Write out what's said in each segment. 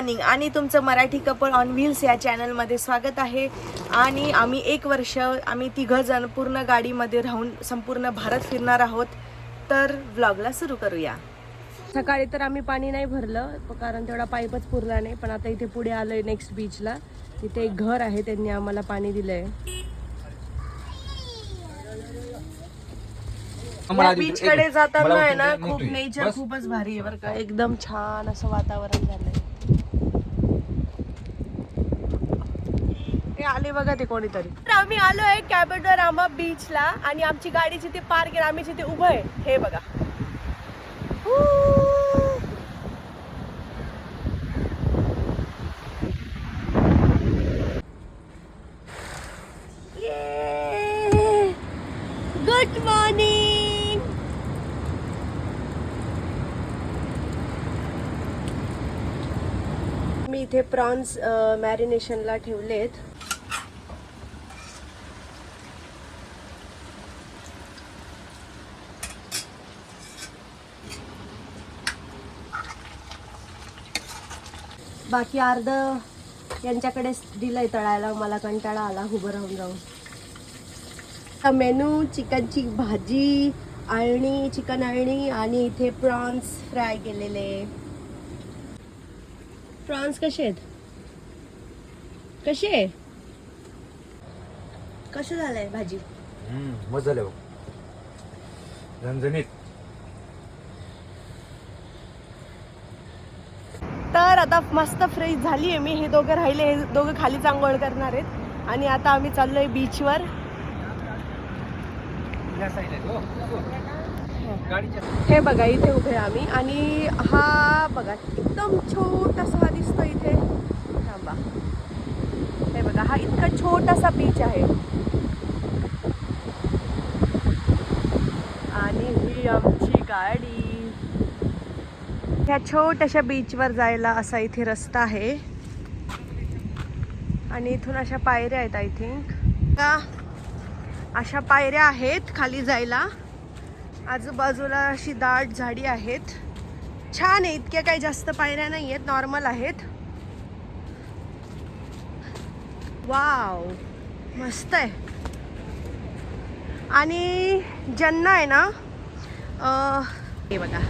Morning आणि तुमचं Marathi couple on wheels या चॅनलमध्ये स्वागत आहे. आणि आम्ही एक वर्ष आम्ही तिघं जण पूर्ण गाडीमध्ये राहून संपूर्ण भारत फिरणार आहोत. तर व्लॉगला सुरू करूया. सकाळी तर आम्ही पाणी नाही भरलं कारण तेवढा पाईपच पुरला नाही. पण आता इथे पुढे आलोय नेक्स्ट बीचला तिथे एक घर आहे त्यांनी आम्हाला पाणी दिलंय. बीच कडे जाताना आहे ना खूप नेचर खूपच भारी आहे बरं का. एकदम छान असं वातावरण झालंय. ते आले बघा ते कोणीतरी. तर आम्ही आलोय कॅबेडोरामा बीचला आणि आमची गाडी जिथे पार्क आहे आम्ही जिथे उभं आहे हे बघा. गुड मॉर्निंग मी इथे प्रॉन्स मॅरिनेशनला ठेवलेत. बाकी अर्ध यांच्याकडे दिलंय तळायला मला कंटाळा आला उभं राहून जाऊन मेनू चिकनची भाजी अळणी चिकन अळणी आणि इथे प्रॉन्स फ्राय केलेले. प्रॉन्स कसे आहेत? कसे? आहे कसं झालंय भाजी मजा झालं झणझणीत तर आता मस्त फ्रेश झाली आहे मी. हे दोघं राहिले हे दोघं खाली आंघोळ करणार आहेत. आणि आता आम्ही चाललोय बीचवर हे. बघा इथे उभे आहे आम्ही. आणि हा बघा एकदम छोटासा दिसतो इथे. थांबा. हे बघा हा इतका छोटासा बीच आहे. आणि ही आमची ह्या छोट्याशा बीचवर जायला असा इथे रस्ता आहे. आणि इथून अशा पायऱ्या आहेत आय थिंक अशा पायऱ्या आहेत खाली जायला. आजूबाजूला अशी दाट झाडी आहेत. छान आहे इतक्या काही जास्त पायऱ्या नाही आहेत नॉर्मल आहेत. वाव मस्त आहे. आणि ज्यांना आहे ना हे बघा.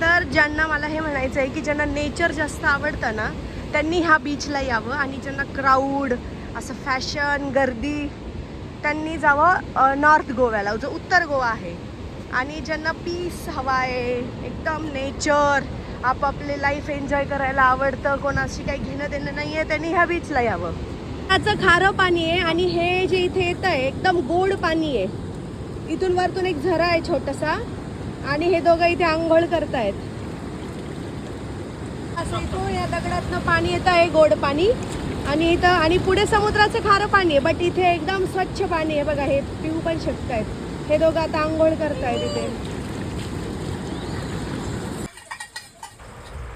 तर ज्यांना मला हे म्हणायचं आहे की ज्यांना नेचर जास्त आवडतं ना त्यांनी ह्या बीचला यावं आणि ज्यांना क्राऊड असं फॅशन गर्दी त्यांनी जावं नॉर्थ गोव्याला. जो उत्तर गोवा आहे. आणि ज्यांना पीस हवा आहे एकदम नेचर आपापले लाईफ एन्जॉय करायला आवडतं कोणाशी काही घेणं देणं नाही आहे त्यांनी ह्या बीचला यावं. त्याचं खारं पाणी आहे आणि हे जे इथे येतं आहे एकदम गोड पाणी आहे. इथून वरतून एक झरा आहे छोटासा. आणि हे दोघं इथे आंघोळ करतायत. असं इथून या दगडातनं पाणी येत आहे गोड पाणी. आणि इथं आणि पुढे समुद्राचं खारं पाणी आहे बट इथे एकदम स्वच्छ पाणी आहे. बघा हे पिऊ पण शकतायत. हे दोघं आता आंघोळ करतायत इथे.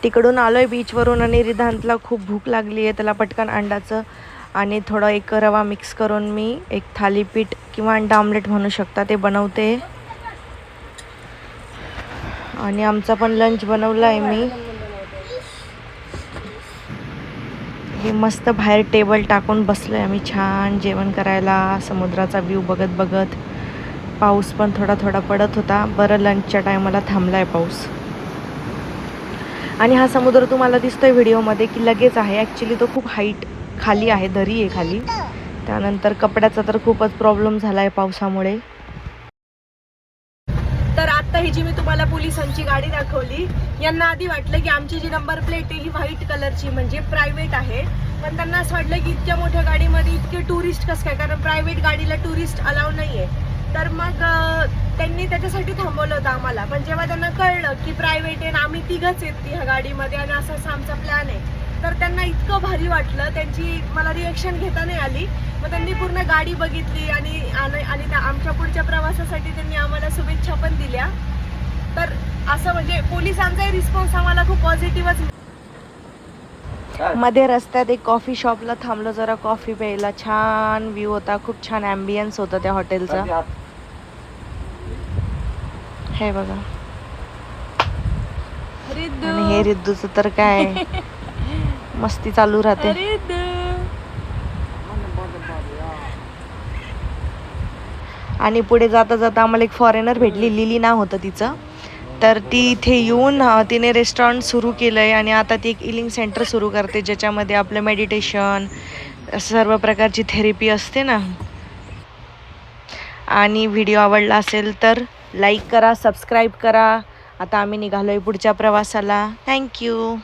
तिकडून आलोय बीचवरून आणि रिधांतला खूप भूक लागली आहे. त्याला पटकन अंडाचं आणि थोडं एक रवा मिक्स करून मी एक थालीपीठ किंवा अंडा आमलेट म्हणू शकता ते बनवते. आणि आमचा पण लंच बनवला आहे मी. हे मस्त बाहेर टेबल टाकून बसलो आहे आम्ही छान जेवण करायला समुद्राचा व्ह्यू बघत बघत. पाऊस पण थोडा थोडा पडत होता. बरं लंचच्या टायमाला थांबला आहे पाऊस. आणि हा समुद्र तुम्हाला दिसतोय व्हिडिओमध्ये की लगेच आहे. ॲक्च्युली तो खूप हाईट खाली आहे दरी आहे खाली. त्यानंतर कपड्याचा तर खूपच प्रॉब्लेम झाला आहे पावसामुळे. तर आता ही जी मी तुम्हाला पोलिसांची गाडी दाखवली यांना आधी वाटलं की आमची जी नंबर प्लेट आहे ही व्हाईट कलरची म्हणजे प्रायव्हेट आहे. पण त्यांना असं वाटलं की इतक्या मोठ्या गाडीमध्ये इतके टुरिस्ट कसं काय? कारण प्रायव्हेट गाडीला टुरिस्ट अलाव नाहीये. तर मग त्यांनी त्याच्यासाठी थांबवलं होतं आम्हाला. पण जेव्हा त्यांना कळलं की प्रायव्हेट आहे आणि आम्ही तिघच आहेत ह्या गाडीमध्ये आणि असं असा आमचा प्लॅन आहे तर त्यांना इतकं भारी वाटलं. त्यांची मला रिएक्शन घेता नाही आली. मग त्यांनी पूर्ण गाडी बघितली आणि आणि आणि त्या आमच्या पुढच्या प्रवासासाठी त्यांनी आम्हाला शुभेच्छा पण दिल्या. तर असं म्हणजे पोलिसांचाही रिस्पॉन्स आम्हाला खूप पॉझिटिव्हच मध्ये रस्त्यात एक कॉफी शॉपला थांबलो जरा कॉफी प्यायला. छान व्ह्यू होता खूप छान ॲम्बियन्स होता त्या हॉटेलचा हे बघा. आणि हे रिद्धूचं तर काय? मस्ती चालू राहते. आणि पुढे जाता जाता आम्हाला एक फॉरेनर भेटली लिली नाव होतं तिचं. तर ती इथे येऊन तिने रेस्टॉरंट सुरू केलं आहे आणि आता ती एक इलिंग सेंटर सुरू करते ज्याच्यामध्ये आपलं मेडिटेशन सर्व प्रकारची थेरपी असते ना. आणि व्हिडिओ आवडला असेल तर लाईक करा सबस्क्राईब करा. आता आम्ही निघालो आहे पुढच्या प्रवासाला. थँक्यू